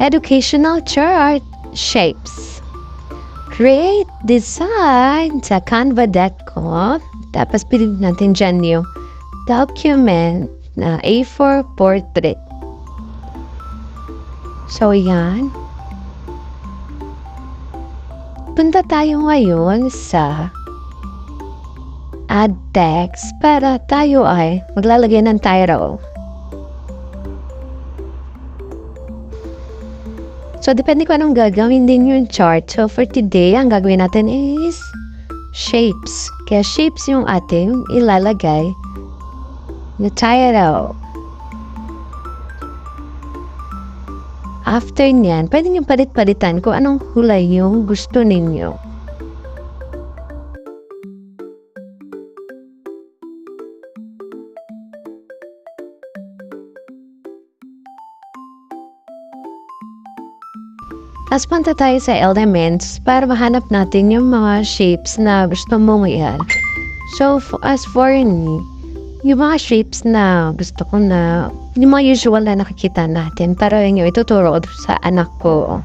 Educational chart shapes. Create design sa Canva deck ko. Tapos pilit natin dyan yung document na A4 portrait. So, yan. Punta tayo ngayon sa add text para tayo ay maglalagay ng title. So, depende ko anong gagawin din yung chart. So, for today, ang gagawin natin is shapes. Kaya shapes yung ating ilalagay na title. After niyan, pwede nyo palit-palitan kung anong hulay yung gusto ninyo. Tapos punta tayo sa elements para mahanap natin yung mga shapes na gusto mong i-add. So, f- as for me, yung mga shapes na gusto ko na, yung mga usual na nakikita natin, para yun yung ituturo sa anak ko.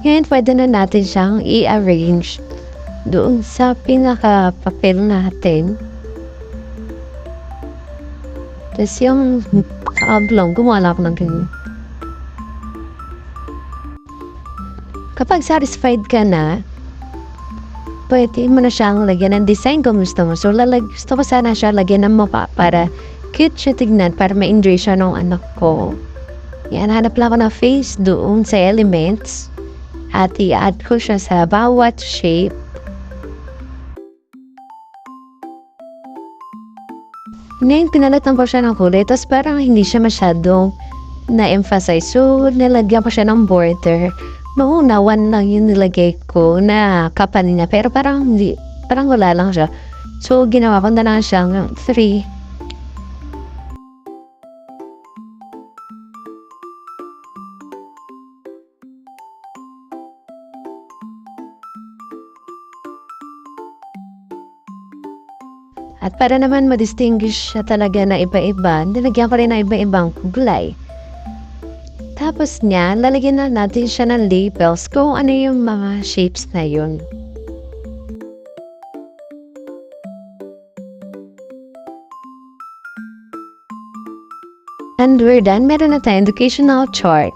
Ngayon, pwede na natin siyang i-arrange doon sa pinaka-papel natin. Tapos yung oblong, gumawa ako ng. Kapag satisfied ka na, pwede mo na siyang lagyan ng design kung gusto mo. So, lalag, gusto ko sana siya lagyan ng mapa para cute siya tignan para ma-enjoy siya ng anak ko. Yan, hanap lang ako ng face doon sa elements at i-add ko siya sa bawat shape. Ngayon, pinalitan ko siya ng kulay, tapos parang hindi siya masyadong na-emphasize. So, nilagyan ko siya ng border. Noong one lang yung nilagay ko na kapal niya, pero parang hindi, parang wala lang siya. So, ginawa ko na lang siyang three. At para naman ma-distinguish siya talaga na iba-iba, nilagyan ko rin ng iba-ibang gulay. Tapos niya, lalagyan na natin siya ng labels kung ano yung mga shapes na yun. And we're done. Meron na tayong educational chart.